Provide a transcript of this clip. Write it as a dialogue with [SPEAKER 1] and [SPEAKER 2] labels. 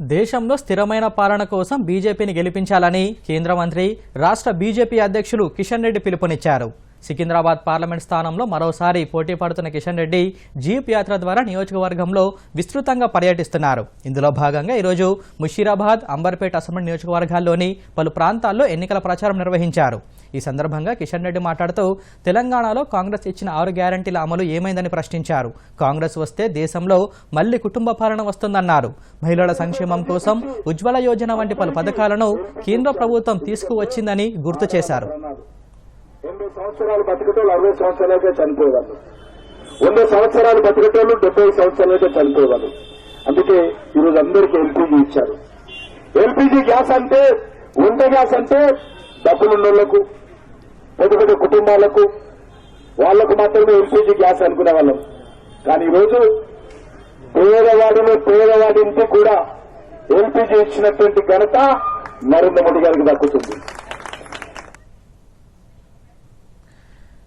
[SPEAKER 1] దేశంలో స్థిరమైన పాలన కోసం బీజేపీని గెలిపించాలని కేంద్ర మంత్రి రాష్ట్ర బీజేపీ అధ్యక్షులు కిషన్ రెడ్డి పిలుపునిచ్చారు. సికింద్రాబాద్ పార్లమెంట్ స్థానంలో మరోసారి పోటీ పడుతున్న కిషన్ రెడ్డి జీప్ యాత్ర ద్వారా నియోజకవర్గంలో విస్తృతంగా పర్యటిస్తున్నారు. ఇందులో భాగంగా ఈరోజు ముషీరాబాద్ అంబర్పేట అసెంబ్లీ నియోజకవర్గాల్లోని పలు ప్రాంతాల్లో ఎన్నికల ప్రచారం నిర్వహించారు. ఈ సందర్భంగా కిషన్ రెడ్డి మాట్లాడుతూ తెలంగాణలో కాంగ్రెస్ ఇచ్చిన ఆరు గ్యారంటీల అమలు ఏమైందని ప్రశ్నించారు. కాంగ్రెస్ వస్తే దేశంలో మళ్ళీ కుటుంబ పాలన వస్తుందన్నారు. మహిళల సంక్షేమం కోసం ఉజ్వల యోజన వంటి పలు పథకాలను కేంద్ర ప్రభుత్వం తీసుకువచ్చిందని గుర్తు చేశారు.
[SPEAKER 2] ఎనభై సంవత్సరాలు బతికేటోళ్ళు అరవై సంవత్సరాలకే చనిపోయేవాళ్ళు. వంద సంవత్సరాలు బతికేటోళ్ళు డెబ్బై సంవత్సరాలకే చనిపోయేవాళ్ళు. అందుకే ఈరోజు అందరికీ ఎల్పీజీ ఇచ్చారు. ఎల్పీజీ గ్యాస్ అంటే వంట గ్యాస్ అంటే డబ్బులున్నోళ్ళకు పెద్ద పెద్ద కుటుంబాలకు వాళ్ళకు మాత్రమే ఎల్పీజీ గ్యాస్ అనుకునే వాళ్ళం. కానీ ఈరోజు పేదవాడిని పేదవాడింటి కూడా ఎల్పీజీ ఇచ్చినటువంటి ఘనత నరేంద్ర మోడీ గారికి దక్కుతుంది.